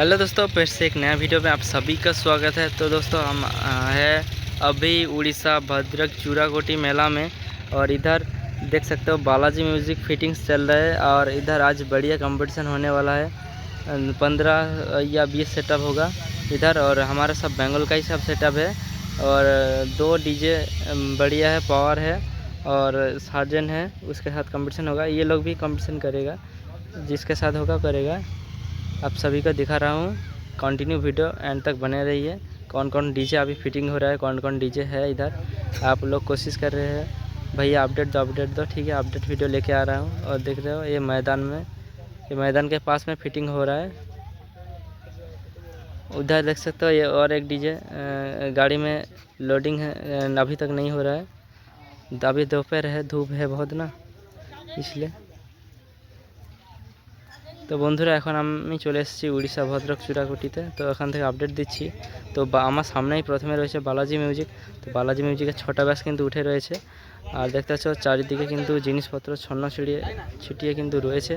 Hello दोस्तों, फिर से एक नया वीडियो में आप सभी का स्वागत है। तो दोस्तों, हम है अभी उड़ीसा भद्रक चूराकोटी मेला में और इधर देख सकते हो बालाजी म्यूज़िक फिटिंग्स चल रहा है और इधर आज बढ़िया कंपटीशन होने वाला है। पंद्रह या बीस सेटअप होगा इधर और हमारा सब बेंगल का ही सब सेटअप है और दो डीजे बढ़िया है, पावर है और सार्जन है, उसके साथ कंपटीशन होगा। ये लोग भी कंपटीशन करेगा, जिसके साथ होगा करेगा। आप सभी को दिखा रहा हूँ। कंटिन्यू वीडियो एंड तक बने रहिए। कौन कौन डीजे अभी फिटिंग हो रहा है कौन कौन डीजे है इधर। आप लोग कोशिश कर रहे हैं। भैया अपडेट दो अपडेट दो, ठीक है अपडेट वीडियो लेके आ रहा हूँ। और देख रहे हो, ये मैदान में, ये मैदान के पास में फिटिंग हो रहा है। उधर देख सकते हो, ये और एक डीजे गाड़ी में लोडिंग है अभी तक नहीं हो रहा है। अभी दोपहर है, धूप है बहुत ना, इसलिए। তো বন্ধুরা, এখন আমি চলে এসেছি উড়িষ্যা ভদ্রক চূড়াকুটিতে। তো এখান থেকে আপডেট দিচ্ছি। তো আমার সামনেই প্রথমে রয়েছে বালাজি মিউজিক তো বালাজি মিউজিকের ছটা ব্যাস কিন্তু উঠে রয়েছে। আর দেখতে পাচ্ছ, চারিদিকে কিন্তু জিনিসপত্র ছন্ন ছিড়িয়ে, ছিটিয়ে কিন্তু রয়েছে।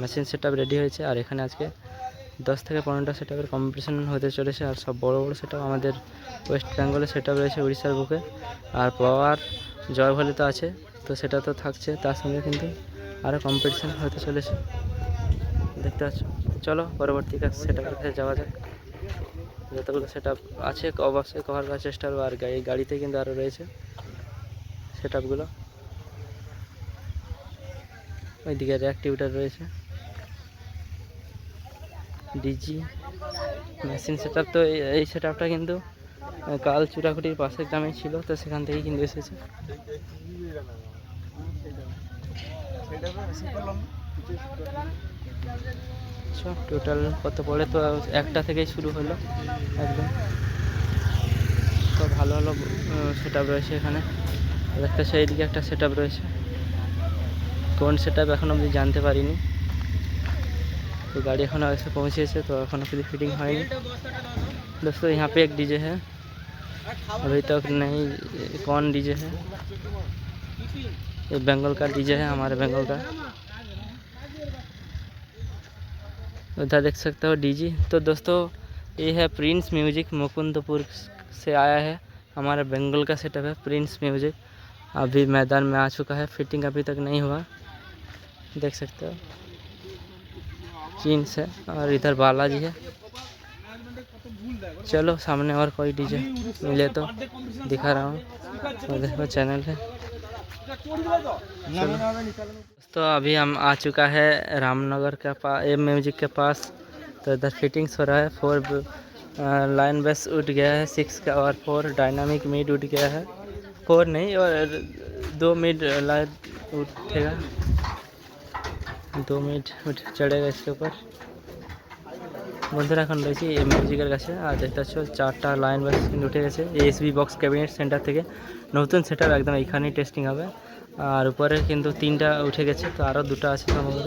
মেশিন সেট রেডি হয়েছে। আর এখানে আজকে দশ থেকে পনেরোটা সেট আপের কম্পিটিশন হতে চলেছে। আর সব বড় বড় সেট আমাদের ওয়েস্ট বেঙ্গলের সেট রয়েছে উড়িষ্যার বুকে। আর পাওয়ার জয়ভালি তো আছে। তো সেটা তো থাকছে, তার সঙ্গে কিন্তু আরও কম্পিটিশন হতে চলেছে। দেখতে পাচ্ছ? চলো, পরবর্তী কাজ সেট কাছে যাওয়া যাক। যতগুলো সেট আপ আছে অবশ্যই কভার করার চেষ্টা করব। আর গাড়ি, গাড়িতে কিন্তু আরও রয়েছে সেট আপগুলো ওইদিকে রিয়াক্টিভিটার রয়েছে। ডিজি মেশিন সেট তো এই- এই সেট আপটা কিন্তু কাল চূড়াকুটির পাশের গ্রামে ছিল, তো সেখান থেকেই কিন্তু এসেছে। টোটাল কত পড়ে তো একটা থেকেই শুরু হলো একদম তো ভালো ভালো সেট আপ রয়েছে এখানে একটা সেই দিকে একটা সেট আপ রয়েছে কোন সেট আপ এখন অবধি জানতে পারিনি तो गाड़ी এখন এসে পৌঁছেছে তো এখনো কিছু ফিটিং হয়নি दोस्तों यहाँ पे एक डीजे है अभी तक नहीं कौन डीजे है ये बंगाल का डीजे है हमारे बंगाल का उधर देख सकते हो डीजी तो दोस्तों, ये है प्रिंस म्यूज़िक मुकुंदपुर से आया है। हमारा बंगाल का सेटअप है प्रिंस म्यूज़िक अभी मैदान में आ चुका है फिटिंग अभी तक नहीं हुआ। देख सकते हो। चीन है और इधर बालाजी है। चलो, सामने और कोई डीजे मिले तो दिखा रहा हूँ। और देखो चैनल है। तो अभी हम आ चुका है रामनगर के पास एम म्यूज़िक के पास। तो इधर फिटिंग्स हो रहा है फोर लाइन बस उठ गया है सिक्स का और फोर डायनामिक मिड उठ गया है। फोर नहीं, और दो मिड लाइन उठेगा। दो मिड उठ, चढ़ेगा इसके ऊपर। বন্ধুরা এখন রয়েছি এই মিউজিকের কাছে আর দেখতে পাচ্ছ, চারটা লাইন বাস কিন্তু উঠে গেছে। এসবি বক্স ক্যাবিনেট সেন্টার থেকে নতুন সেটার একদম এইখানেই টেস্টিং হবে। আর উপরে কিন্তু তিনটা উঠে গেছে, তো আরও দুটো আছে সম্ভবত।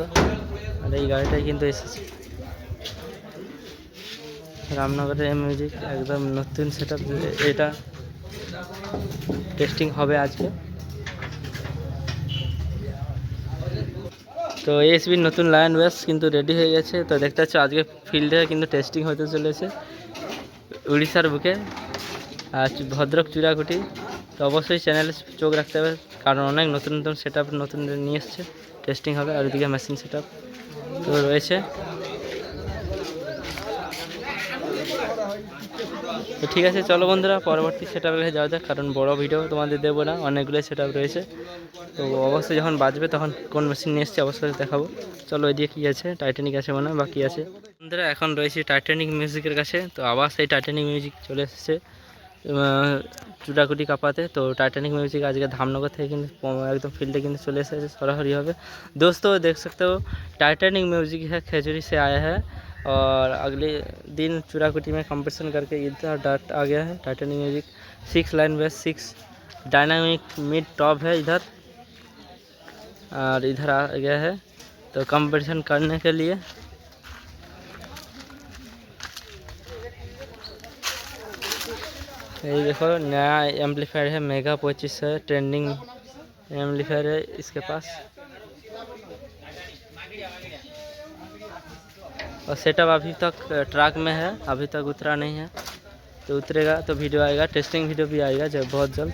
আর এই গাড়িটাই কিন্তু এসেছে। রামনগরের মিউজিক একদম নতুন সেট এটা টেস্টিং হবে আজকে। তো এসবির নতুন লায়ন ব্যাস কিন্তু রেডি হয়ে গেছে। তো দেখতে পাচ্ছ, আজকে ফিল্ডে কিন্তু টেস্টিং হতে চলেছে। উড়িষ্যার বুকে। আর ভদ্রক চূড়াকুটি। তো অবশ্যই চ্যানেলে চোখ রাখতে হবে। কারণ অনেক নতুন নতুন সেট আপ নতুন নিয়ে এসছে। টেস্টিং হবে আর ওইদিকে মেশিন সেট আপ তো রয়েছে। তো ঠিক আছে, চলো বন্ধুরা, পরবর্তী সেট আপে যাওয়া যাক। কারণ বড় ভিডিও তোমাদের দেবো না। অনেকগুলো সেট আপ রয়েছে। তো অবশ্যই যখন বাজবে তখন কোন মেশিন নিয়ে এসছি অবশ্যই দেখাবো। চলো এদিকে কী আছে? টাইটানিক আছে মানে বা কী আছে? বন্ধুরা, এখন রয়েছি টাইটানিক মিউজিকের কাছে। তো আবার সেই টাইটানিক মিউজিক চলে এসেছে। চুটাকুটি কাপাতে। তো টাইটানিক মিউজিক আজকে ধামনগর থেকে কিন্তু একদম ফিল্ডে কিন্তু চলে এসেছে, সরাসরি হবে। দোস্ত, দেখ সকতে हो टाइटैनिक म्यूजिक है खेजरी से आया আগলে দিন अगले दिन चुराकुटी में ইধার ডাট इधर डाट आ गया है Titanic music six line bass six dynamic mid top और इधर आ गया है तो कंपटीशन करने के लिए। ये देखो, नया एम्पलीफायर है मेगा पच्चीस है ट्रेंडिंग एम्पलीफायर है इसके पास। और सेटअप अभी तक ट्रैक में है, अभी तक उतरा नहीं है। तो उतरेगा तो वीडियो आएगा टेस्टिंग वीडियो भी आएगा जब बहुत जल्द।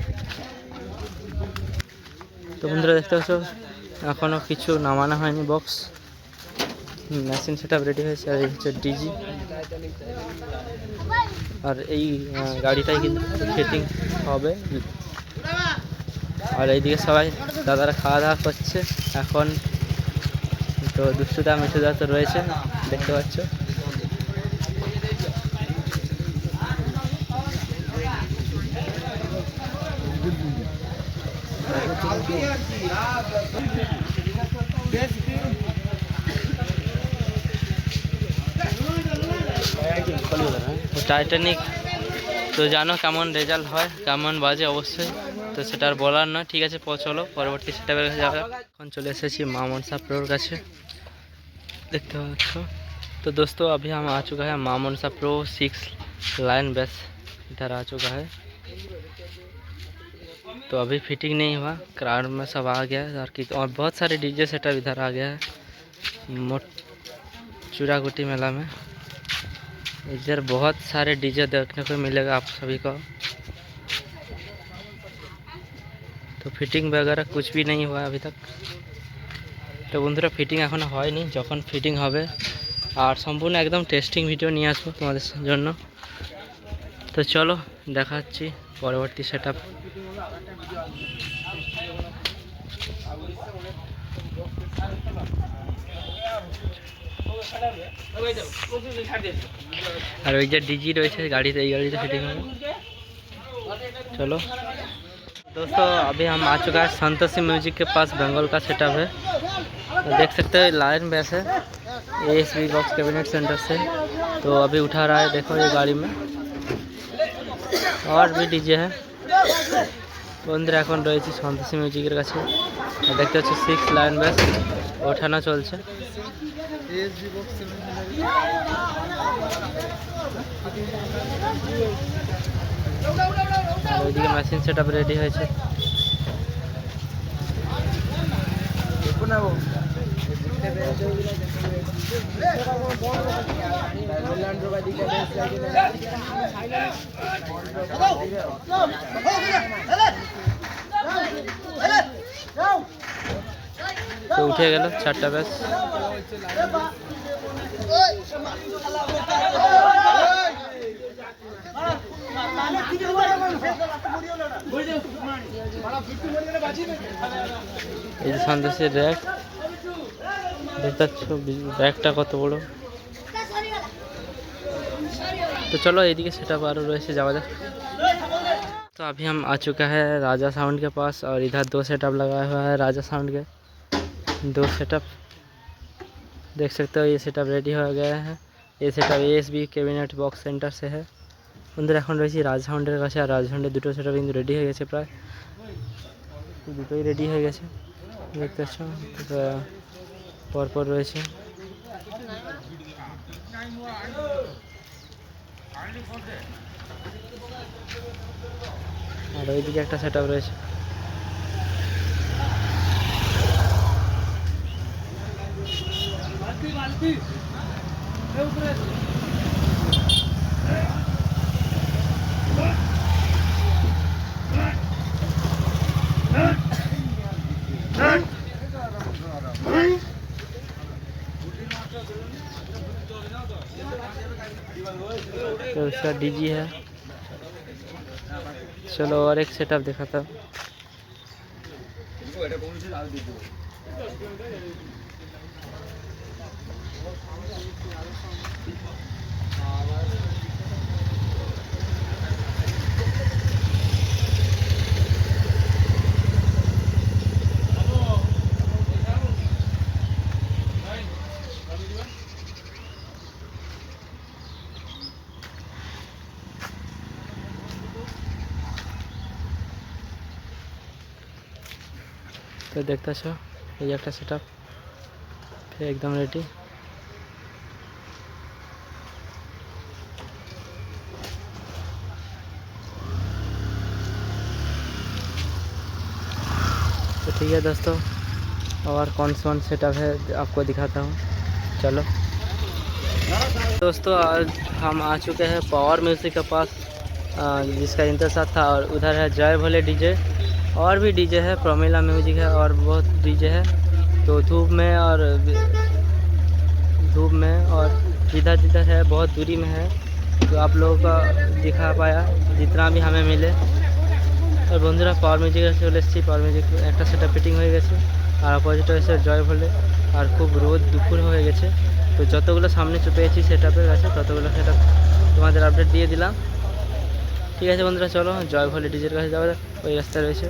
तो बंधुरा देखते हो सब? এখনও কিছু নামানো হয়নি বক্স মেশিন সেট রেডি হয়েছে, আর এই হচ্ছে ডিজি আর এই গাড়িটাই কিন্তু ফিটিং হবে। আর এইদিকে সবাই দাদারা খাওয়া দাওয়া করছে। এখন তো দুষ্টুদা, মিঠুদা তো রয়েছে, দেখতে পাচ্ছ। টাইটানিক তো জানো কেমন রেজাল্ট হয়, কেমন বাজে অবশ্যই, তো সেটা আর বলার নয়, ঠিক আছে চলো, পরবর্তী সেটা কাছে যাবে। এখন চলে এসেছি মা মনসা প্রোর কাছে, দেখতে পাচ্ছ। তো দোস্ত अभी আমার আচুক হয় মামন সাপ্রো সিক্স লাইন ব্যাস बेस আচুক হয় तो अभी फिटिंग नहीं हुआ क्राउड में सब आ गया है और कि और बहुत सारे डीजे सेटअप इधर आ गया है मोट चूड़ागुटी मेला में इधर बहुत सारे डीजे देखने को मिलेगा आप सभी को তো ফিটিং वगैरह कुछ भी नहीं हुआ अभी तक তো বন্ধুরা ফিটিং এখনও হয়নি যখন ফিটিং হবে আর সম্পূর্ণ একদম টেস্টিং ভিডিও নিয়ে আসবো তোমাদের জন্য তো চলো দেখাচ্ছি পরবর্তী সেট আপ আর ওই যে ডিজি রয়েছে গাড়িতে এই গাড়িতে ফিটিং হবে चलो दोस्तों अभी हम आ चुका है संतोषी म्यूजिक के पास बंगाल का सेटअप है तो देख सकते हो लाइन बेस है A S B box cabinet centre से तो अभी उठा रहा है देखो ये गाड़ी में और भी डीजे है বন্ধুরা এখন রয়েছি সন্তোষী মিউজিকের কাছে আর দেখতে হচ্ছে সিক্স লাইন ব্যাস ওঠানো চলছে আর ওইদিকে মেশিন সেট আপ রেডি হয়েছে উঠে গেল চারটা ব্যাস। এই সন্দেশের র্যাক। দেখতে পাচ্ছ র্যাকটা কত বড় तो चलो एदिके सेटअप आरो रहे जावा जाक तो अभी हम आ चुका है राजा साउंड के पास और इधर दो सेटअप लगाया हुआ है राजा साउंड के दो सेटअप देख सकते हो ये सेटअप रेडी हो गया है ये setup ASB cabinet box centre সে है বন্ধুরা এখন রয়েছি রাজ সাউন্ডের কাছে আর রাজ সাউন্ডের দুটো সেটআপ কিন্তু রেডি হয়ে গেছে প্রায় দুটোই রেডি হয়ে গেছে দেখতে পাচ্ছ তো পরপর রয়েছে। আর ওইদিকে একটা সেটআপ রয়েছে। तो उसका डीजी है। चलो और एक सेटअप दिखाता हूँ। তো দেখতেছ এই যে একটা সেট আপ একদম রেডি तो ठीक है दोस्तों और कौन कौन सेटअप है आपको दिखाता हूँ चलो दोस्तों आज हम आ चुके हैं पावर म्यूजिक के पास अ, जिसका इंतजार था और उधर है जय भोले डीजे और भी डीजे है प्रोमिला म्यूजिक है और बहुत डीजे है तो धूप में और धूप में और जिधर जिधर है बहुत दूरी में है तो आप लोगों का दिखा पाया जितना भी हमें मिले আর বন্ধুরা পাওয়ার মিউজিকে চলে এসেছি পাওয়ার মিউজিক একটা সেটা ফিটিং হয়ে গেছে আর অপোজিট হয়েছে জয় ভোলে আর খুব রোদ দুপুর হয়ে গেছে তো যতগুলো সামনে চে- পেয়েছি সেটআপের কাছে ততগুলো সেটআপ তোমাদের আপডেট দিয়ে দিলাম ঠিক আছে বন্ধুরা চলো জয় ভোলে ডিজের কাছে যাওয়া যাক ওই রাস্তা রয়েছে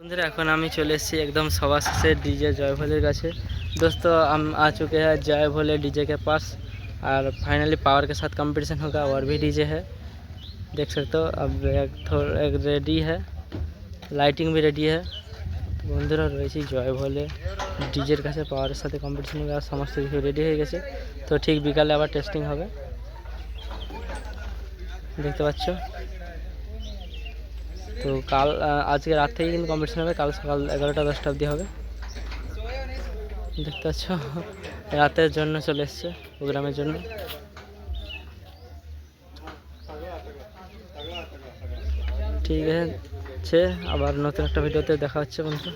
বন্ধুরা এখন আমি চলে এসেছি একদম সবার শেষে ডিজে জয় ভোলের কাছে दोस्तों तो हम आ चुके हैं जय भोले डीजे के पास और फाइनली पावर के साथ कंपटीशन होगा और भी डीजे है देख सकते हो अब एक थोड़ा एक रेडी है লাইটিং भी রেডি है তো বন্ধুরা রয়েছি জয় ভোলে ডিজের কাছে পাওয়ারের সাথে কম্পিটিশন হবে আর সমস্ত কিছু রেডি হয়ে গেছে তো ঠিক বিকালে আবার টেস্টিং হবে দেখতে পাচ্ছ তো কাল আজকে রাত থেকে কিন্তু কম্পিটিশন হবে। কাল সকাল এগারোটা দশটা অবধি হবে। দেখতে পাচ্ছ? রাতের জন্য চলে এসছে প্রোগ্রামের জন্য। ঠিক আছে। আবার নতুন একটা ভিডিওতে দেখা হচ্ছে বন্ধু।